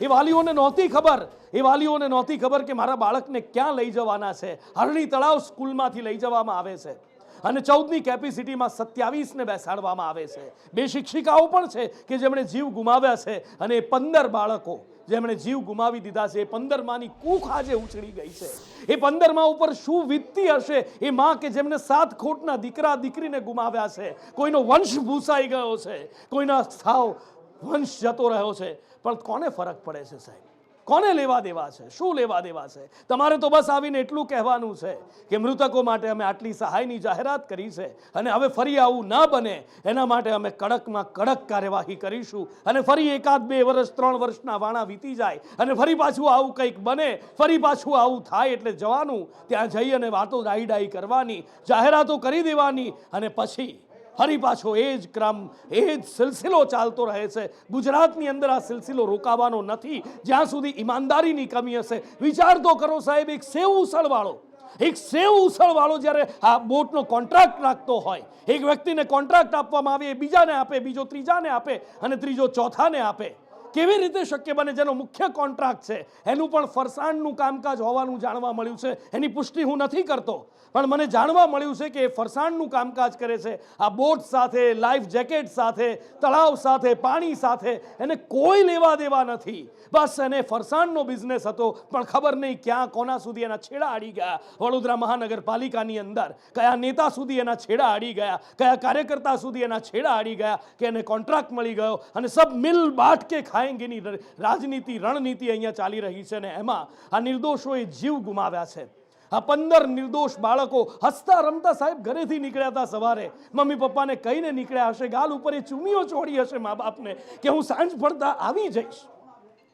એ વાલીઓને નહોતી ખબર. એ વાલીઓને નહોતી ખબર કે મારા બાળકને ક્યાં લઈ જવાના છે. હરણી તળાવ સ્કૂલમાંથી લઈ જવામાં આવે છે. અને ચૌદની કેપેસિટીમાં સત્યાવીસને બેસાડવામાં આવે છે. બે શિક્ષિકાઓ પણ છે કે જેમણે જીવ ગુમાવ્યા છે અને એ પંદર બાળકો જેમણે જીવ ગુમાવી દીધા છે, એ પંદરમાંની કૂખ આજે ઉછળી ગઈ છે. એ પંદરમાં ઉપર શું વીતતી હશે એ માં કે જેમને સાત ખોટના દીકરા દીકરીને ગુમાવ્યા છે? કોઈનો વંશ ભૂસાઈ ગયો છે? કોઈના સાવ વંશ જતો રહ્યો છે. પણ કોને ફરક પડે છે સાહેબ? કોને લેવા દેવા છે? શું લેવા દેવા છે? તમારે તો બસ આવીને એટલું કહેવાનું છે કે મૃતકો માટે અમે આટલી સહાયની જાહેરાત કરી છે અને હવે ફરી આવું ન બને. એના માટે અમે કડકમાં કડક કાર્યવાહી કરીશું અને ફરી એકાદ બે વર્ષ, ત્રણ વર્ષના વાણા વીતી જાય અને ફરી પાછું આવું કંઈક બને, ફરી પાછું આવું થાય એટલે જવાનું. ત્યાં જઈ અને વાતો ડાઈ ડાઈ કરવાની, જાહેરાતો કરી દેવાની અને પછી ફરી પાછો એ જ ક્રમ, એ જ સિલસિલો ચાલતો રહે છે. ગુજરાતની અંદર આ સિલસિલો રોકાવાનો નથી. જ્યાં સુધી ઈમાનદારીની કમી હશે, વિચાર તો કરો સાહેબ, એક સેવ ઉસળવાળો, એક સેવ ઉસળવાળો જ્યારે આ બોટનો કોન્ટ્રાક્ટ રાખતો હોય, એક વ્યક્તિને કોન્ટ્રાક્ટ આપવામાં આવે, એ બીજાને આપે, બીજો ત્રીજાને આપે અને ત્રીજો ચોથાને આપે. કેવી રીતે શક્ય બને? જેનો મુખ્ય કોન્ટ્રાક્ટ છે. એનું પણ ફરસાણનું કામકાજ હોવાનું જાણવા મળ્યું છે. એની પુષ્ટિ હું નથી કરતો. પણ મને જાણવા મળ્યું છે કે એ ફરસાણનું કામકાજ કરે છે. આ બોટ સાથે, લાઈફ જેકેટ સાથે, તળાવ સાથે, પાણી સાથે. એને કોઈ લેવા દેવા નથી. બસ એને ફરસાણનો બિઝનેસ હતો. પણ ખબર નહીં ક્યાં, કોના સુધી એના છેડા અડી ગયા. વડોદરા મહાનગરપાલિકાની અંદર કયા નેતા સુધી એના છેડા અડી ગયા? કયા કાર્યકર્તા સુધી એના છેડા અડી ગયા? કે એને કોન્ટ્રાક્ટ મળી ગયો? અને સબ મિલ બાટ કે ખાએંગેની રાજનીતિ રણનીતિ અહીંયા ચાલી રહી છે ને એમાં આ નિર્દોષોએ જીવ ગુમાવ્યા છે. આ પંદર નિર્દોષ બાળકો હસતા રમતા સાહેબ ઘરેથી નીકળ્યા હતા સવારે. મમ્મી પપ્પાને કહીને નીકળ્યા હશે ગાલ ઉપર એ ચૂમીઓ ચોડી હશે મા બાપને, કે હું સાંજ પડતા આવી જઈશ.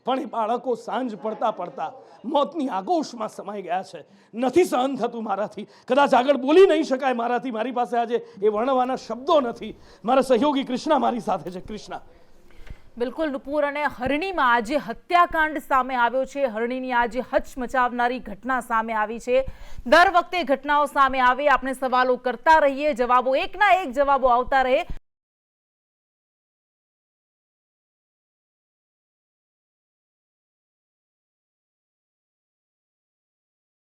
પણ એ બાળકો સાંજ પડતા પડતા મોતની આગોશમાં સમાઈ ગયા છે. નથી સહન થતું મારાથી. કદાચ આગળ બોલી નહીં શકાય મારાથી. મારી પાસે આજે એ વર્ણવાના શબ્દો નથી. મારા સહયોગી કૃષ્ણા મારી સાથે છે. કૃષ્ણા. બિલકુલ નુપુર અને હરણીમાં આજે હત્યાકાંડ સામે આવ્યો છે. હરણીની આજે હચમચાવનારી ઘટના સામે આવી છે. દર વખતે ઘટનાઓ સામે આવે, આપણે સવાલો કરતા રહીએ, જવાબો એકના એક જવાબો આવતા રહે.